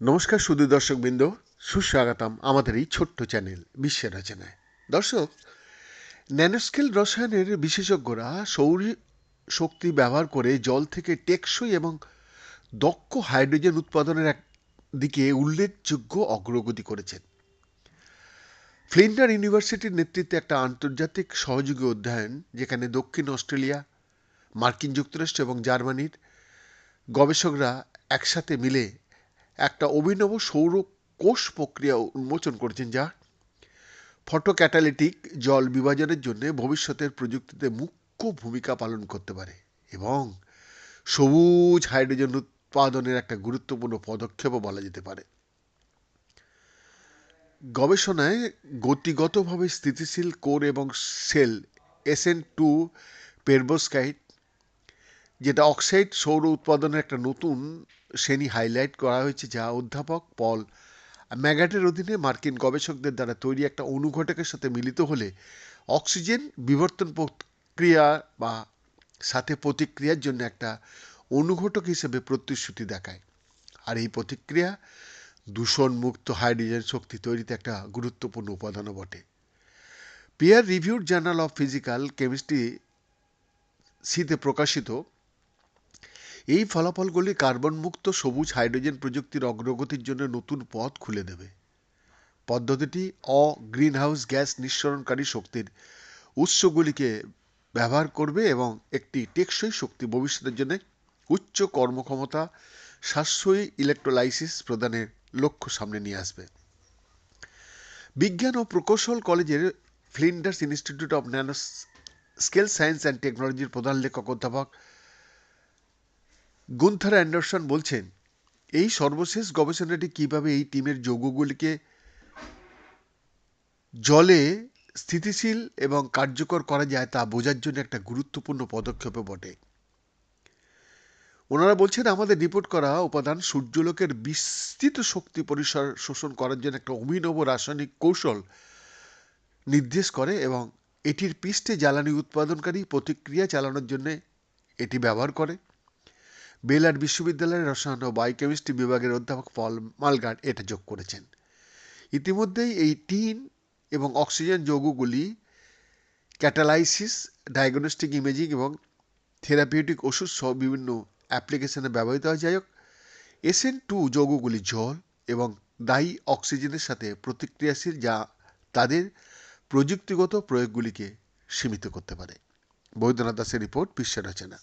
নমস্কার সুদী দর্শকবৃন্দ, সুস্বাগতম আমাদের এই ছোট্ট চ্যানেল বিশ্বের রচনায়। দর্শক, ন্যানোস্কেল রসায়নের বিশেষজ্ঞরা সৌর শক্তি ব্যবহার করে জল থেকে টেকসই এবং দক্ষ হাইড্রোজেন উৎপাদনের এক দিকে উল্লেখযোগ্য অগ্রগতি করেছেন। ফ্লিন্ডার ইউনিভার্সিটির নেতৃত্বে একটা আন্তর্জাতিক সহযোগী অধ্যয়ন, যেখানে দক্ষিণ অস্ট্রেলিয়া মার্কিন যুক্তরাষ্ট্র এবং জার্মানির গবেষকরা একসাথে মিলে একটা অভিনব সৌর কোষ প্রক্রিয়া উন্মোচন করেছেন যা ফটোক্যাটালিটিক জল বিভাজনের জন্য ভবিষ্যতের প্রযুক্তিতে মুখ্য ভূমিকা পালন করতে পারে এবং সবুজ হাইড্রোজেন উৎপাদনের একটা গুরুত্বপূর্ণ পদক্ষেপও বলা যেতে পারে। গবেষণায় গতিগতভাবে স্থিতিশীল কোর এবং সেল এসএন টু পেরবোস্কাইট যেটা অক্সাইড সৌর উৎপাদনের একটা নতুন শ্রেণি হাইলাইট করা হয়েছে, যা অধ্যাপক পল ম্যাগাটের অধীনে মার্কিন গবেষকদের দ্বারা তৈরি একটা অনুঘটকের সাথে মিলিত হলে অক্সিজেন বিবর্তন প্রক্রিয়া বা সাথে প্রতিক্রিয়ার জন্য একটা অনুঘটক হিসেবে প্রতিশ্রুতি দেখায়। আর এই প্রতিক্রিয়া দূষণমুক্ত হাইড্রোজেন শক্তি তৈরিতে একটা গুরুত্বপূর্ণ উপাদানও বটে। Peer reviewed journal of physical chemistry সিতে প্রকাশিত এই ফলাফলগুলি কার্বন মুক্ত সবুজ হাইড্রোজেন প্রযুক্তির অগ্রগতির জন্য নতুন পথ খুলে দেবে। পদ্ধতিটি অ গ্রিনহাউস গ্যাস নিঃসরণকারী শক্তির উৎসগুলিকে ব্যবহার করবে এবং একটি টেকসই শক্তি ভবিষ্যতের জন্য উচ্চ কর্মক্ষমতা, সাশ্রয়ী ইলেকট্রোলাইসিস প্রদানের লক্ষ্য সামনে নিয়ে আসবে। বিজ্ঞান ও প্রকৌশল কলেজের Flinders institute of nano scale science and টেকনোলজির প্রধান লেখক অধ্যাপক গুন্থার অ্যান্ডারসন বলছেন, এই সর্বশেষ গবেষণাটি কীভাবে এই টিমের যৌগগুলিকে জলে স্থিতিশীল এবং কার্যকর করা যায় তা বোঝার জন্য একটা গুরুত্বপূর্ণ পদক্ষেপও বটে। ওনারা বলছেন, আমাদের রিপোর্ট করা উপাদান সূর্যলোকের বিস্তৃত শক্তি পরিসর শোষণ করার জন্য একটা অভিনব রাসায়নিক কৌশল নির্দেশ করে এবং এটির পৃষ্ঠে জ্বালানি উৎপাদনকারী প্রতিক্রিয়া চালানোর জন্য এটি ব্যবহার করে। বেলার বিশ্ববিদ্যালয়ের রসায়ন ও বায়োকেমিস্ট্রি বিভাগের অধ্যাপক পল মালগার্ড এটা যোগ করেছেন। ইতিমধ্যেই এই টিন এবং অক্সিজেন যৌগগুলি ক্যাটালাইসিস ডায়াগনস্টিক ইমেজিং এবং থেরাপিউটিক ওষুধ সহ বিভিন্ন অ্যাপ্লিকেশনে ব্যবহৃত হয়। যাই হোক এসএন টু যৌগগুলি জল এবং দায়ী অক্সিজেনের সাথে প্রতিক্রিয়াশীল যা তাদের প্রযুক্তিগত প্রয়োগগুলিকে সীমিত করতে পারে। বৈদ্যনাথ দাসের রিপোর্ট বিশ্ব রচনা।